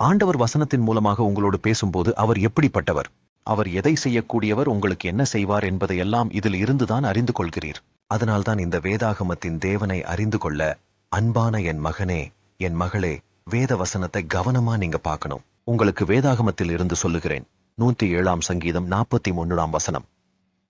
ஆண்டவர் வசனத்தின் மூலமாக உங்களோடு பேசும்போது அவர் எப்படிப்பட்டவர்? அவர் எதை செய்யக்கூடியவர்? உங்களுக்கு என்ன செய்வார் என்பதையெல்லாம் இதில் இருந்துதான் அறிந்து கொள்கிறீர். அதனால்தான் இந்த வேதாகமத்தின் தேவனை அறிந்து கொள்ள அன்பான என் மகனே என் மகளே வேத வசனத்தை கவனமா நீங்க பார்க்கணும். உங்களுக்கு வேதாகமத்தில் இருந்து சொல்லுகிறேன். நூத்தி ஏழாம் சங்கீதம் நாற்பத்தி மூன்றாம் வசனம்.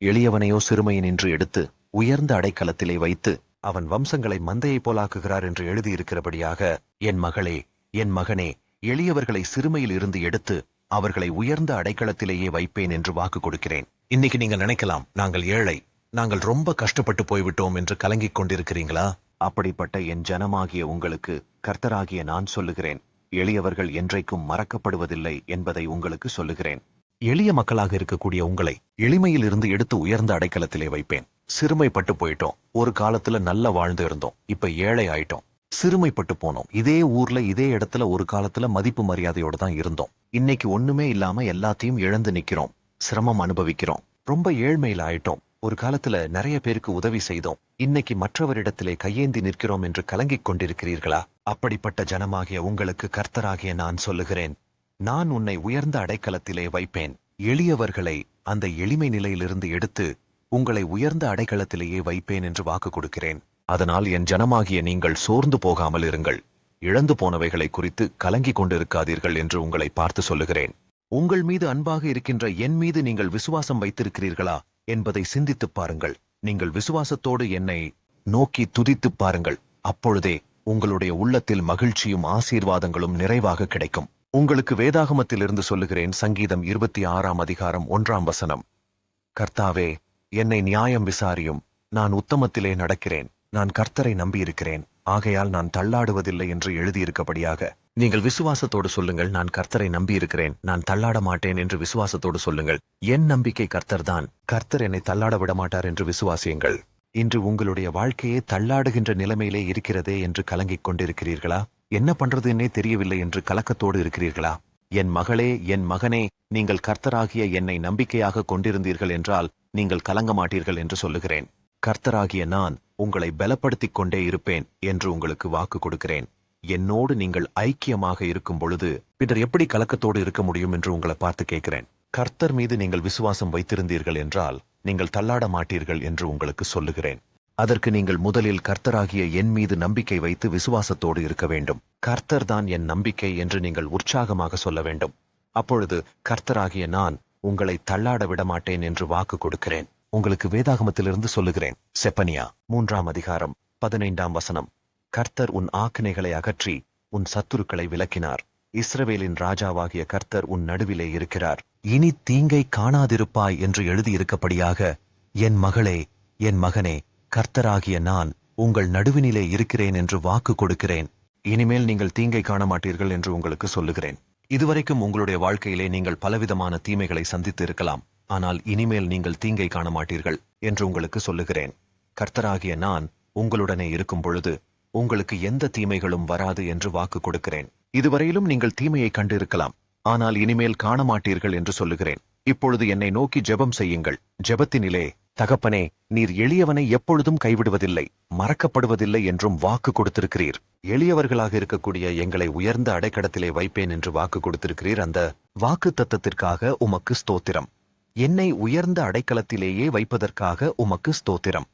எளியவனையோ சிறுமையினின்று எடுத்து உயர்ந்த அடைக்கலத்திலே வைத்து அவன் வம்சங்களை மந்தையைப் போலாக்குகிறார் என்று எழுதியிருக்கிறபடியாக என் மகளே என் மகனே எளியவர்களை சிறுமையில் இருந்து எடுத்து அவர்களை உயர்ந்த அடைக்கலத்திலேயே வைப்பேன் என்று வாக்கு கொடுக்கிறேன். இன்னைக்கு நீங்க நினைக்கலாம் நாங்கள் ஏழை நாங்கள் ரொம்ப கஷ்டப்பட்டு போய்விட்டோம் என்று கலங்கிக் கொண்டிருக்கிறீங்களா? அப்படிப்பட்ட என் ஜனமாகிய உங்களுக்கு கர்த்தராகிய நான் சொல்லுகிறேன் எளியவர்கள் என்றைக்கும் மறக்கப்படுவதில்லை என்பதை உங்களுக்கு சொல்லுகிறேன். எளிய மக்களாக இருக்கக்கூடிய உங்களை எளிமையில் இருந்து எடுத்து உயர்ந்த அடைக்கலத்திலே வைப்பேன். சிறுமைப்பட்டு போயிட்டோம் ஒரு காலத்துல நல்லா வாழ்ந்து இருந்தோம் இப்ப ஏழை ஆயிட்டோம். சிறுமைப்பட்டு போனோம். இதே ஊர்ல இதே இடத்துல ஒரு காலத்துல மதிப்பு மரியாதையோட தான் இருந்தோம். இன்னைக்கு ஒண்ணுமே இல்லாம எல்லாத்தையும் இழந்து நிக்கிறோம். சிரமம் அனுபவிக்கிறோம். ரொம்ப ஏழ்மையில ஆயிட்டோம். ஒரு காலத்துல நிறைய பேருக்கு உதவி செய்தோம். இன்னைக்கு மற்றவரிடத்திலே கையேந்தி நிற்கிறோம் என்று கலங்கிக் கொண்டிருக்கிறீர்களா? அப்படிப்பட்ட ஜனமாகிய உங்களுக்கு கர்த்தராகிய நான் சொல்லுகிறேன். நான் உன்னை உயர்ந்த அடைக்கலத்திலே வைப்பேன். எளியவர்களை அந்த எளிமை நிலையிலிருந்து எடுத்து உங்களை உயர்ந்த அடைக்கலத்திலேயே வைப்பேன் என்று வாக்கு கொடுக்கிறேன். அதனால் என் ஜனமாகிய நீங்கள் சோர்ந்து போகாமல் இருங்கள். இழந்து போனவைகளை குறித்து கலங்கிக் கொண்டிருக்காதீர்கள் என்று உங்களை பார்த்து சொல்லுகிறேன். உங்கள் மீது அன்பாக இருக்கின்ற என் மீது நீங்கள் விசுவாசம் வைத்திருக்கிறீர்களா என்பதை சிந்தித்துப் பாருங்கள். நீங்கள் விசுவாசத்தோடு என்னை நோக்கி துதித்துப் பாருங்கள். அப்பொழுதே உங்களுடைய உள்ளத்தில் மகிழ்ச்சியும் ஆசீர்வாதங்களும் நிறைவாக கிடைக்கும். உங்களுக்கு வேதாகமத்திலிருந்து சொல்லுகிறேன் சங்கீதம் இருபத்தி ஆறாம் அதிகாரம் ஒன்றாம் வசனம். கர்த்தாவே என்னை நியாயம் விசாரியும். நான் உத்தமத்திலே நடக்கிறேன். நான் கர்த்தரை நம்பியிருக்கிறேன். ஆகையால் நான் தள்ளாடுவதில்லை என்று எழுதியிருக்கபடியாக. நீங்கள் விசுவாசத்தோடு சொல்லுங்கள் நான் கர்த்தரை நம்பியிருக்கிறேன். நான் தள்ளாட மாட்டேன் என்று விசுவாசத்தோடு சொல்லுங்கள். என் நம்பிக்கை கர்த்தர் தான் கர்த்தர் என்னை தள்ளாட விட மாட்டார் என்று விசுவாசியுங்கள். இன்று உங்களுடைய வாழ்க்கையே தள்ளாடுகின்ற நிலைமையிலே இருக்கிறதே என்று கலங்கிக் கொண்டிருக்கிறீர்களா? என்ன பண்றதுன்னே தெரியவில்லை என்று கலக்கத்தோடு இருக்கிறீர்களா? என் மகளே என் மகனே நீங்கள் கர்த்தராகிய என்னை நம்பிக்கையாக கொண்டிருந்தீர்கள் என்றால் நீங்கள் கலங்க மாட்டீர்கள் என்று சொல்லுகிறேன். கர்த்தராகிய நான் உங்களை பலப்படுத்திக் கொண்டே இருப்பேன் என்று உங்களுக்கு வாக்கு கொடுக்கிறேன். என்னோடு நீங்கள் ஐக்கியமாக இருக்கும் பொழுது பின்னர் எப்படி கலக்கத்தோடு இருக்க முடியும் என்று உங்களை பார்த்து கேட்கிறேன். கர்த்தர் மீது நீங்கள் விசுவாசம் வைத்திருந்தீர்கள் என்றால் நீங்கள் தள்ளாட மாட்டீர்கள் என்று உங்களுக்கு சொல்லுகிறேன். அதற்கு நீங்கள் முதலில் கர்த்தராகிய என் மீது நம்பிக்கை வைத்து விசுவாசத்தோடு இருக்க வேண்டும். கர்த்தர் தான் என் நம்பிக்கை என்று நீங்கள் உற்சாகமாக சொல்ல வேண்டும். அப்பொழுது கர்த்தராகிய நான் உங்களை தள்ளாட விட மாட்டேன் என்று வாக்கு கொடுக்கிறேன். உங்களுக்கு வேதாகமத்திலிருந்து சொல்லுகிறேன். செப்பனியா மூன்றாம் அதிகாரம் பதினைந்தாம் வசனம். கர்த்தர் உன் ஆக்கினைகளை அகற்றி உன் சத்துருக்களை விலக்கினார். இஸ்ரவேலின் ராஜாவாகிய கர்த்தர் உன் நடுவிலே இருக்கிறார். இனி தீங்கை காணாதிருப்பாய் என்று எழுதியிருக்கபடியாக என் மகளே என் மகனே கர்த்தராகிய நான் உங்கள் நடுவினிலே இருக்கிறேன் என்று வாக்கு கொடுக்கிறேன். இனிமேல் நீங்கள் தீங்கை காண மாட்டீர்கள் என்று உங்களுக்கு சொல்லுகிறேன். இதுவரைக்கும் உங்களுடைய வாழ்க்கையிலே நீங்கள் பலவிதமான தீமைகளை சந்தித்து இருக்கலாம் ஆனால் இனிமேல் நீங்கள் தீங்கை காண மாட்டீர்கள் என்று உங்களுக்கு சொல்லுகிறேன். கர்த்தராகிய நான் உங்களுடனே இருக்கும் பொழுது உங்களுக்கு எந்த தீமைகளும் வராது என்று வாக்கு கொடுக்கிறேன். இதுவரையிலும் நீங்கள் தீமையை கண்டு இருக்கலாம் ஆனால் இனிமேல் காண மாட்டீர்கள் என்று சொல்லுகிறேன். இப்பொழுது என்னை நோக்கி ஜெபம் செய்யுங்கள். ஜெபத்தினிலே தகப்பனே நீர் எளியவனை எப்பொழுதும் கைவிடுவதில்லை மறக்கப்படுவதில்லை என்றும் வாக்கு கொடுத்திருக்கிறீர். எளியவர்களாக இருக்கக்கூடிய எங்களை உயர்ந்த அடைக்கடத்திலே வைப்பேன் என்று வாக்கு கொடுத்திருக்கிறீர். அந்த வாக்கு தத்தத்திற்காக உமக்கு ஸ்தோத்திரம். என்னை உயர்ந்த அடைக்கலத்திலேயே வைப்பதற்காக உமக்கு ஸ்தோத்திரம்.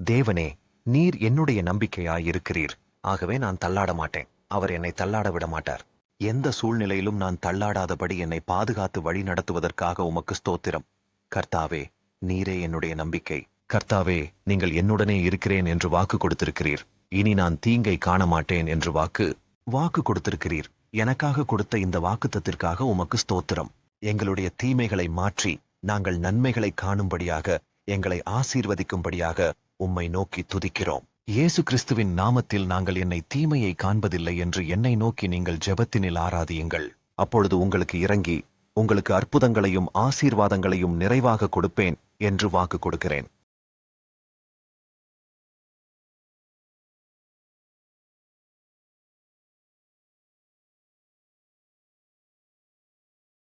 தேவனே நீர் என்னுடைய நம்பிக்கையாயிருக்கிறீர். ஆகவே நான் தள்ளாட மாட்டேன். அவர் என்னை தள்ளாட விட மாட்டார். எந்த சூழ்நிலையிலும் நான் தள்ளாடாதபடி என்னை பாதுகாத்து வழி நடத்துவதற்காக உமக்கு ஸ்தோத்திரம். கர்த்தாவே நீரே என்னுடைய நம்பிக்கை. கர்த்தாவே நீங்கள் என்னுடனே இருக்கிறேன் என்று வாக்கு கொடுத்திருக்கிறீர். இனி நான் தீங்கை காண மாட்டேன் என்று வாக்கு வாக்கு கொடுத்திருக்கிறீர். எனக்காக கொடுத்த இந்த வாக்குத்தத்திற்காக உமக்கு ஸ்தோத்திரம். எங்களுடைய தீமைகளை மாற்றி நாங்கள் நன்மைகளை காணும்படியாக எங்களை ஆசீர்வதிக்கும்படியாக உம்மை நோக்கி துதிக்கிறோம். இயேசு கிறிஸ்துவின் நாமத்தில் நாங்கள் என்னை தீமையை காண்பதில்லை என்று என்னை நோக்கி நீங்கள் ஜெபத்தினில் ஆராதியுங்கள். அப்பொழுது உங்களுக்கு இறங்கி உங்களுக்கு அற்புதங்களையும் ஆசீர்வாதங்களையும் நிறைவாக கொடுப்பேன் என்று வாக்கு கொடுக்கிறேன்.